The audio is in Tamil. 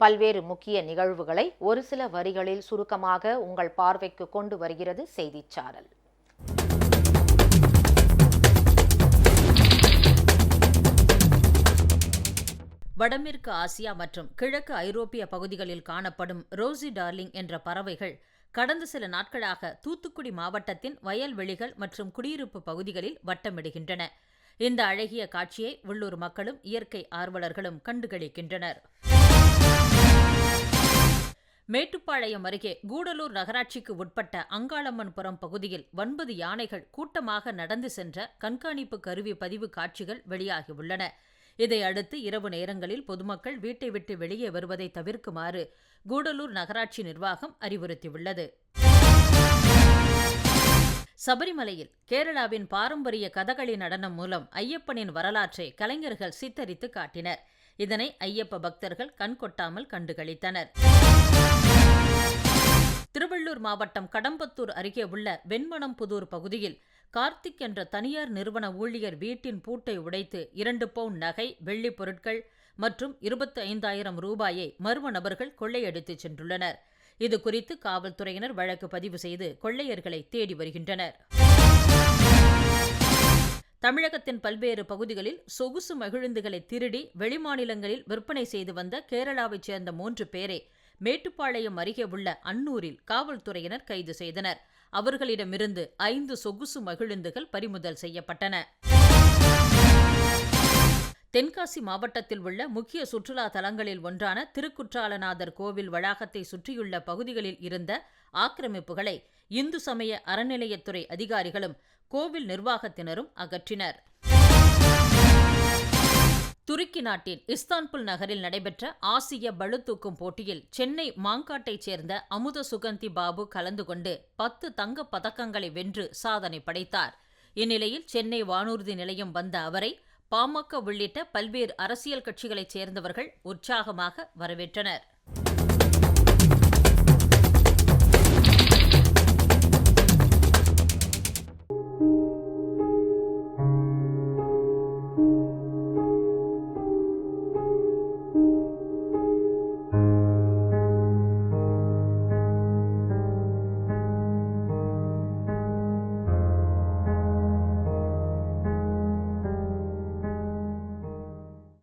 பல்வேறு முக்கிய நிகழ்வுகளை ஒரு சில வரிகளில் சுருக்கமாக உங்கள் பார்வைக்கு கொண்டு வருகிறது செய்திச்சாரல். வடமேற்கு ஆசியா மற்றும் கிழக்கு ஐரோப்பிய பகுதிகளில் காணப்படும் ரோசி டார்லிங் என்ற பறவைகள் கடந்த சில நாட்களாக தூத்துக்குடி மாவட்டத்தின் வயல்வெளிகள் மற்றும் குடியிருப்பு பகுதிகளில் வட்டமிடுகின்றன. இந்த அழகிய காட்சியை உள்ளூர் மக்களும் இயற்கை ஆர்வலர்களும் கண்டுகளிக்கின்றனர். மேட்டுப்பாளையம் அருகே கூடலூர் நகராட்சிக்கு உட்பட்ட அங்காளம்மன்புரம் பகுதியில் ஒன்பது யானைகள் கூட்டமாக நடந்து சென்ற கண்காணிப்பு கருவி பதிவு காட்சிகள் வெளியாகியுள்ளன. இதையடுத்து இரவு நேரங்களில் பொதுமக்கள் வீட்டை விட்டு வெளியே வருவதை தவிர்க்குமாறு கூடலூர் நகராட்சி நிர்வாகம் அறிவுறுத்தியுள்ளது. சபரிமலையில் கேரளாவின் பாரம்பரிய கதகளி நடனம் மூலம் ஐயப்பனின் வரலாற்றை கலைஞர்கள் சித்தரித்து காட்டினர். இதனை ஐயப்ப பக்தர்கள் கண்கொட்டாமல் கண்டுகளித்தனர். திருவள்ளூர் மாவட்டம் கடம்பத்தூர் அருகே உள்ள வெண்மணம்புதூர் பகுதியில் கார்த்திக் என்ற தனியார் நிறுவன ஊழியர் வீட்டின் பூட்டை உடைத்து இரண்டு பவுன் நகை வெள்ளிப் பொருட்கள் மற்றும் இருபத்தி ஐந்தாயிரம் ரூபாயை மர்ம நபர்கள் கொள்ளையடித்துச் சென்றுள்ளனர். இதுகுறித்து காவல்துறையினர் வழக்கு பதிவு செய்து கொள்ளையர்களை தேடி வருகின்றனர். தமிழகத்தின் பல்வேறு பகுதிகளில் சொகுசு மகிழுந்துகளை திருடி வெளிமாநிலங்களில் விற்பனை செய்து வந்த கேரளாவைச் சேர்ந்த மூன்று பேரை மேட்டுப்பாளையம் அருகே உள்ள அன்னூரில் காவல்துறையினர் கைது செய்தனர். அவர்களிடமிருந்து ஐந்து சொகுசு மகிழுந்துகள் பறிமுதல் செய்யப்பட்டன. தென்காசி மாவட்டத்தில் உள்ள முக்கிய சுற்றுலா தலங்களில் ஒன்றான திருக்குற்றாலநாதர் கோவில் வளாகத்தை சுற்றியுள்ள பகுதிகளில் இருந்த ஆக்கிரமிப்புகளை இந்து சமய அறநிலையத்துறை அதிகாரிகளும் கோவில் நிர்வாகத்தினரும் அகற்றினர். துருக்கி நாட்டின் இஸ்தான்புல் நகரில் நடைபெற்ற ஆசிய பளுதூக்கும் போட்டியில் சென்னை மாங்காட்டைச் சேர்ந்த அமுத சுகந்தி பாபு கலந்து கொண்டு பத்து தங்கப் பதக்கங்களை வென்று சாதனை படைத்தார். இந்நிலையில் சென்னை வானூர்தி நிலையம் வந்த அவரை பாமக உள்ளிட்ட பல்வேறு அரசியல் கட்சிகளைச் சேர்ந்தவர்கள் உற்சாகமாக வரவேற்றனர்.